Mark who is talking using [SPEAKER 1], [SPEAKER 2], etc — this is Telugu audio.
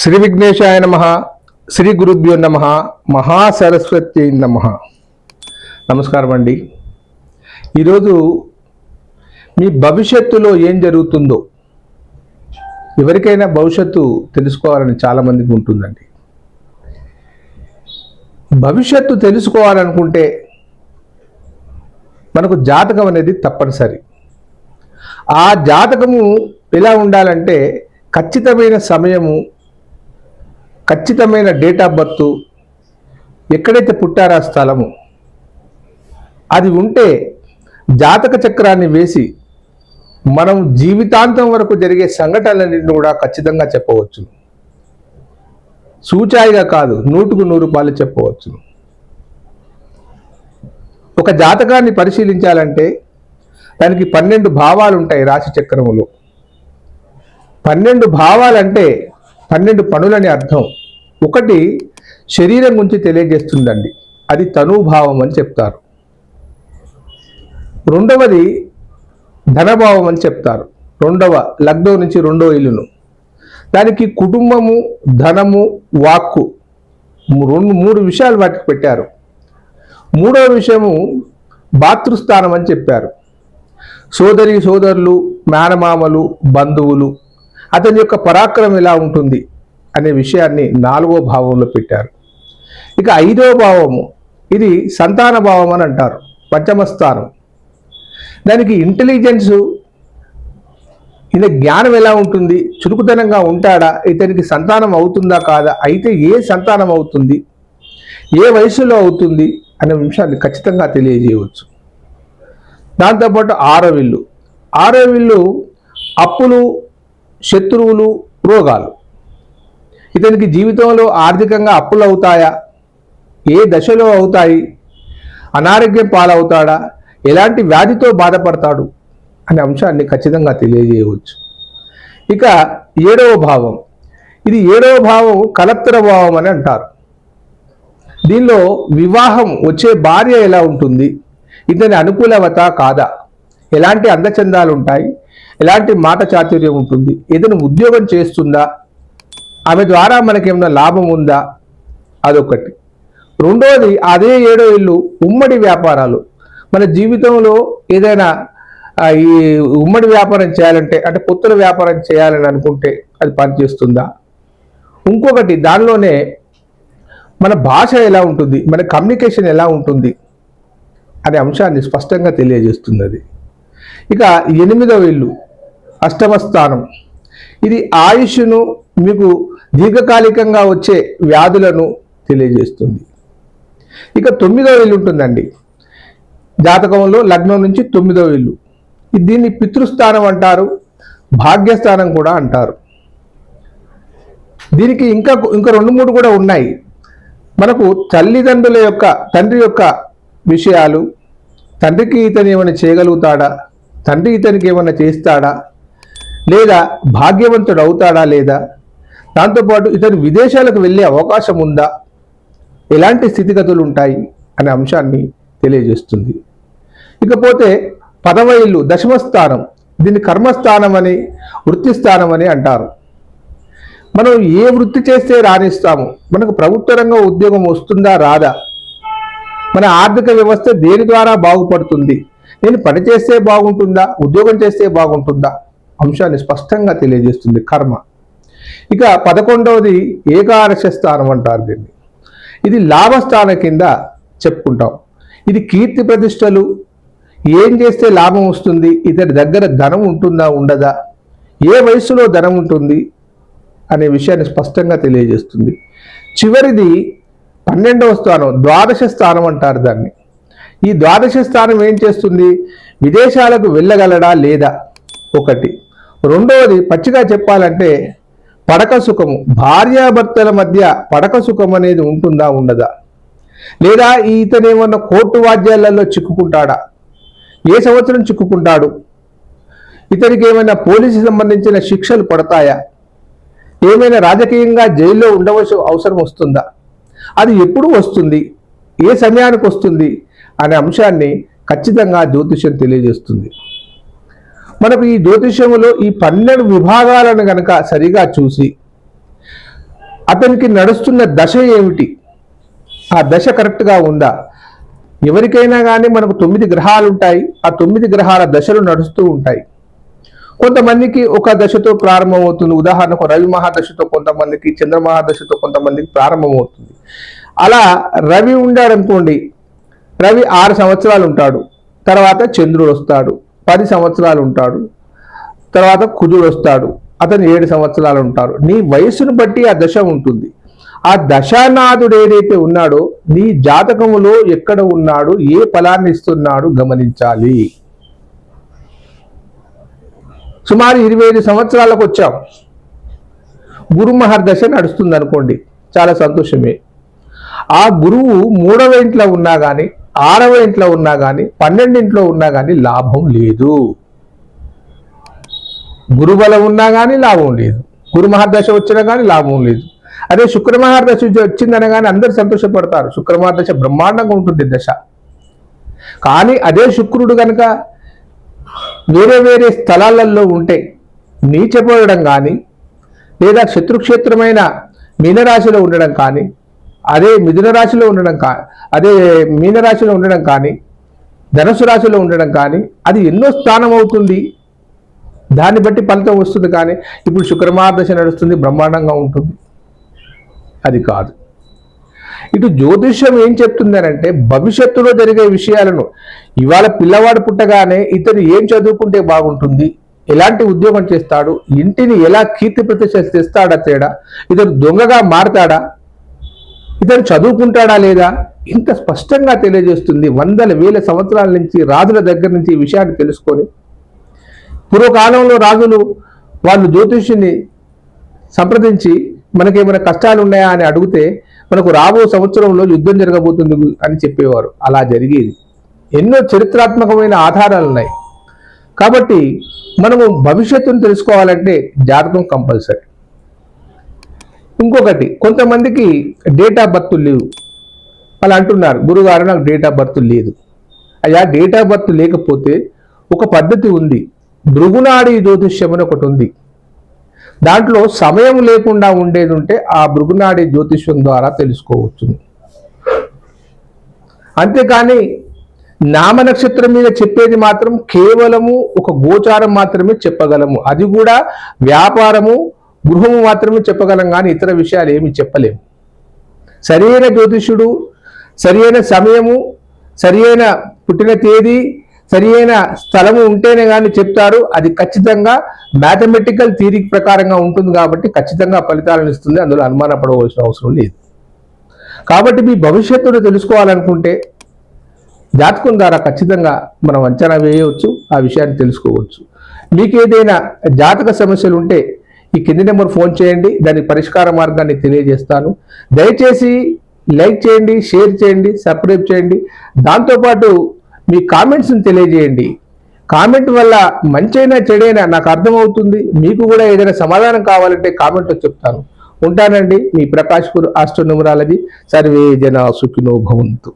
[SPEAKER 1] శ్రీ విఘ్నేశాయ నమ శ్రీ గురుభ్యో నమ మహాసరస్వతి నమ. నమస్కారం అండి. ఈరోజు మీ భవిష్యత్తులో ఏం జరుగుతుందో ఎవరికైనా భవిష్యత్తు తెలుసుకోవాలని చాలామందికి ఉంటుందండి. భవిష్యత్తు తెలుసుకోవాలనుకుంటే మనకు జాతకం అనేది తప్పనిసరి. ఆ జాతకము ఎలా ఉండాలంటే ఖచ్చితమైన సమయము ఖచ్చితమైన డేట్ ఆఫ్ బర్త్ ఎక్కడైతే పుట్టారో ఆ స్థలము అది ఉంటే జాతక చక్రాన్ని వేసి మనం జీవితాంతం వరకు జరిగే సంఘటనలన్నింటిని కూడా ఖచ్చితంగా చెప్పవచ్చు. సూచాయిగా కాదు నూటుకు నూరు రూపాయలు చెప్పవచ్చు. ఒక జాతకాన్ని పరిశీలించాలంటే దానికి పన్నెండు భావాలు ఉంటాయి రాశి చక్రములో. పన్నెండు భావాలంటే పన్నెండు పనులని అర్థం. ఒకటి శరీరం గురించి తెలియజేస్తుందండి. అది తనుభావం అని చెప్తారు. రెండవది ధనభావం అని చెప్తారు. రెండవ లగ్నం నుంచి రెండవ ఇల్లును. దానికి కుటుంబము ధనము వాక్కు రెండు మూడు విషయాలు వాటికి పెట్టారు. మూడవ విషయము భాతృస్థానం అని చెప్పారు. సోదరి సోదరులు మేనమామలు బంధువులు అతని యొక్క పరాక్రమం ఎలా ఉంటుంది? అనే విషయాన్ని నాలుగో భావంలో పెట్టారు. ఇక ఐదవ భావము ఇది సంతాన భావం అని అంటారు పంచమ స్థానం దానికి ఇంటెలిజెన్సు ఈయన జ్ఞానం ఎలా ఉంటుంది చురుకుతనంగా ఉంటాడా ఇతనికి సంతానం అవుతుందా కాదా అయితే ఏ సంతానం అవుతుంది ఏ వయసులో అవుతుంది అనే అంశాన్ని ఖచ్చితంగా తెలియజేయవచ్చు. దాంతోపాటు ఆరో విల్లు. ఆరో విల్లు అప్పులు శత్రువులు రోగాలు. ఇతనికి జీవితంలో ఆర్థికంగా అప్పులు అవుతాయా? ఏ దశలో అవుతాయి? అనారోగ్యం పాలవుతాడా? ఎలాంటి వ్యాధితో బాధపడతాడు? అనే అంశాన్ని ఖచ్చితంగా తెలియజేయవచ్చు. ఇక ఏడవ భావం. ఇది ఏడవ భావం కలత్ర భావం అని అంటారు. దీనిలో వివాహం వచ్చే భార్య ఎలా ఉంటుంది? ఇతని అనుకూలవత కాదా? ఎలాంటి అందచందాలు ఉంటాయి ఎలాంటి మాట చాతుర్యం ఉంటుంది? ఏదైనా ఉద్యోగం చేస్తుందా? ఆమె ద్వారా మనకేమైనా లాభం ఉందా? అదొకటి రెండవది అదే ఏడో ఇల్లు ఉమ్మడి వ్యాపారాలు. మన జీవితంలో ఏదైనా ఈ ఉమ్మడి వ్యాపారం చేయాలంటే అంటే పొత్తుల వ్యాపారం చేయాలని అనుకుంటే అది పనిచేస్తుందా? ఇంకొకటి దానిలోనే మన భాష ఎలా ఉంటుంది? మన కమ్యూనికేషన్ ఎలా ఉంటుంది? అనే అంశాన్ని స్పష్టంగా తెలియజేస్తుంది అది ఇక ఎనిమిదవ ఇల్లు అష్టమ స్థానం. ఇది ఆయుష్ను మీకు దీర్ఘకాలికంగా వచ్చే వ్యాధులను తెలియజేస్తుంది. ఇక తొమ్మిదవ ఇల్లు ఉంటుందండి. జాతకంలో లగ్నం నుంచి తొమ్మిదవ ఇల్లు. దీన్ని పితృస్థానం అంటారు భాగ్యస్థానం కూడా అంటారు. దీనికి ఇంకా ఇంకా రెండు మూడు కూడా ఉన్నాయి. మనకు తల్లిదండ్రుల యొక్క తండ్రి యొక్క విషయాలు తండ్రికి ఇతను ఏమైనా చేయగలుగుతాడా తండ్రి ఇతనికి ఏమైనా చేస్తాడా లేదా భాగ్యవంతుడు అవుతాడా లేదా దాంతోపాటు ఇతను విదేశాలకు వెళ్ళే అవకాశం ఉందా? ఎలాంటి స్థితిగతులు ఉంటాయి? అనే అంశాన్ని తెలియజేస్తుంది. ఇకపోతే పదవ ఇల్లు దశమ స్థానం. దీన్ని కర్మస్థానం అని వృత్తి స్థానం అని అంటారు. మనం ఏ వృత్తి చేస్తే రాణిస్తాము? మనకు ప్రభుత్వ రంగ ఉద్యోగం వస్తుందా రాదా? మన ఆర్థిక వ్యవస్థ దేని ద్వారా బాగుపడుతుంది? నేను పని చేస్తే బాగుంటుందా? ఉద్యోగం చేస్తే బాగుంటుందా? అంశాన్ని స్పష్టంగా తెలియజేస్తుంది కర్మ. ఇక పదకొండవది ఏకాదశ స్థానం అంటారు దీన్ని. ఇది లాభస్థానం కింద చెప్పుకుంటాం. ఇది కీర్తి ప్రతిష్టలు. ఏం చేస్తే లాభం వస్తుంది? ఇతని దగ్గర ధనం ఉంటుందా ఉండదా? ఏ వయసులో ధనం ఉంటుంది? అనే విషయాన్ని స్పష్టంగా తెలియజేస్తుంది. చివరిది పన్నెండవ స్థానం ద్వాదశ స్థానం అంటారు దాన్ని. ఈ ద్వాదశ స్థానం ఏం చేస్తుంది? విదేశాలకు వెళ్ళగలడా లేదా? ఒకటి. రెండవది పచ్చిగా చెప్పాలంటే పడక సుఖము. భార్యాభర్తల మధ్య పడక సుఖం అనేది ఉంటుందా ఉండదా? లేదా ఇతను కోర్టు వాద్యాలలో చిక్కుకుంటాడా? ఏ సంవత్సరం చిక్కుకుంటాడు? ఇతనికి ఏమైనా పోలీసు సంబంధించిన శిక్షలు పడతాయా? ఏమైనా రాజకీయంగా జైల్లో ఉండవలసిన అవసరం వస్తుందా? అది ఎప్పుడు వస్తుంది? ఏ సమయానికి వస్తుంది? అనే అంశాన్ని ఖచ్చితంగా జ్యోతిష్యం తెలియజేస్తుంది. మనకు ఈ జ్యోతిష్యములో ఈ పన్నెండు విభాగాలను గనక సరిగా చూసి అతనికి నడుస్తున్న దశ ఏమిటి? ఆ దశ కరెక్ట్గా ఉందా? ఎవరికైనా కానీ మనకు తొమ్మిది గ్రహాలు ఉంటాయి ఆ తొమ్మిది గ్రహాల దశలు నడుస్తూ ఉంటాయి. కొంతమందికి ఒక దశతో ప్రారంభమవుతుంది. ఉదాహరణకు రవి మహాదశతో కొంతమందికి చంద్ర మహాదశతో కొంతమందికి ప్రారంభమవుతుంది. అలా రవి ఉండాడు అనుకోండి రవి ఆరు సంవత్సరాలు ఉంటాడు తర్వాత చంద్రుడు వస్తాడు. పది సంవత్సరాలు ఉంటాడు. తర్వాత కుజుడు వస్తాడు. అతను ఏడు సంవత్సరాలు ఉంటారు. నీ వయసును బట్టి ఆ దశ ఉంటుంది. ఆ దశానాథుడు ఏదైతే ఉన్నాడో నీ జాతకములో ఎక్కడ ఉన్నాడు ఏ ఫలాన్ని ఇస్తున్నాడు గమనించాలి. సుమారు ఇరవై ఐదు సంవత్సరాలకు వచ్చాం. గురుమహర్ దశ నడుస్తుంది అనుకోండి చాలా సంతోషమే. ఆ గురువు మూడవ ఇంట్లో ఉన్నా కానీ ఆరవ ఇంట్లో ఉన్నా కానీ పన్నెండింట్లో ఉన్నా కానీ లాభం లేదు. గురుబలం ఉన్నా కానీ లాభం లేదు. గురు మహర్దశ వచ్చినా కానీ లాభం లేదు. అదే శుక్ర మహాదశ వచ్చిందని కానీ అందరు సంతోషపడతారు. శుక్ర మహాదశ బ్రహ్మాండంగా ఉంటుంది దశ. కానీ అదే శుక్రుడు కనుక వేరే వేరే స్థలాలలో ఉంటే నీచపోయడం కానీ లేదా శత్రుక్షేత్రమైన మీనరాశిలో ఉండడం కానీ అదే మిథున రాశిలో ఉండడం కా అదే మీనరాశిలో ఉండడం కానీ ధనుసు రాశిలో ఉండడం కానీ అది ఎన్నో స్థానం అవుతుంది దాన్ని బట్టి ఫలితం వస్తుంది కానీ ఇప్పుడు శుక్రమార్దశ నడుస్తుంది బ్రహ్మాండంగా ఉంటుంది. అది కాదు. ఇటు జ్యోతిష్యం ఏం చెప్తుంది అంటే భవిష్యత్తులో జరిగే విషయాలను ఇవాళ పిల్లవాడు పుట్టగానే ఇతను ఏం చదువుకుంటే బాగుంటుంది ఎలాంటి ఉద్యోగం చేస్తాడు ఇంటిని ఎలా కీర్తి ప్రతిష్ట తెస్తాడా తేడా ఇతను దొంగగా మారతాడా ఇతను చదువుకుంటాడా లేదా? ఇంత స్పష్టంగా తెలియజేస్తుంది వందల వేల సంవత్సరాల నుంచి రాజుల దగ్గర నుంచి ఈ విషయాన్ని తెలుసుకొని. పూర్వకాలంలో రాజులు వాళ్ళు జ్యోతిష్యుని సంప్రదించి మనకేమైనా కష్టాలు ఉన్నాయా అని అడిగితే మనకు రాబో సంవత్సరంలో యుద్ధం జరగబోతుంది అని చెప్పేవారు. అలా జరిగేది. ఎన్నో చరిత్రాత్మకమైన ఆధారాలు ఉన్నాయి. కాబట్టి మనము భవిష్యత్తును తెలుసుకోవాలంటే జాతకం కంపల్సరీ. ఇంకొకటి కొంతమందికి డేట్ ఆఫ్ బర్త్ లేవు. అలా అంటున్నారు గురుగారు నాకు డేట్ ఆఫ్ బర్త్ లేదు. అయ్యా డేట్ ఆఫ్ బర్త్ లేకపోతే ఒక పద్ధతి ఉంది. భృగునాడి జ్యోతిష్యం అని ఒకటి ఉంది. దాంట్లో సమయం లేకుండా ఉండేది ఉంటే ఆ భృగునాడి జ్యోతిష్యం ద్వారా తెలుసుకోవచ్చు అంతేకాని నామ నక్షత్రం మీద చెప్పేది మాత్రం కేవలము ఒక గోచారం మాత్రమే చెప్పగలము. అది కూడా వ్యాపారము గృహము మాత్రమే చెప్పగలం కానీ ఇతర విషయాలు ఏమి చెప్పలేము. సరైన జ్యోతిష్యుడు సరియైన సమయము సరియైన పుట్టిన తేదీ సరియైన స్థలము ఉంటేనే కానీ చెప్తారు. అది ఖచ్చితంగా మ్యాథమెటికల్ థీరీ ప్రకారంగా ఉంటుంది కాబట్టి ఖచ్చితంగా ఫలితాలను ఇస్తుంది. అందులో అనుమానపడవలసిన అవసరం లేదు. కాబట్టి మీ భవిష్యత్తును తెలుసుకోవాలనుకుంటే జాతకం ద్వారా ఖచ్చితంగా మనం అంచనా వేయవచ్చు ఆ విషయాన్ని తెలుసుకోవచ్చు. మీకు ఏదైనా జాతక సమస్యలు ఉంటే ఈ కింది నెంబర్ ఫోన్ చేయండి దాని పరిష్కార మార్గాన్ని తెలియజేస్తాను. దయచేసి లైక్ చేయండి షేర్ చేయండి సబ్స్క్రైబ్ చేయండి. దాంతోపాటు మీ కామెంట్స్ని తెలియజేయండి. కామెంట్ వల్ల మంచైనా చెడైనా నాకు అర్థమవుతుంది మీకు కూడా ఏదైనా సమాధానం కావాలంటే కామెంట్లో చెప్తాను. ఉంటానండి మీ ప్రకాష్ పూర్ ఆస్ట్రోన్యూమరాలజీ. సర్వే జన సుఖినో భవంతు.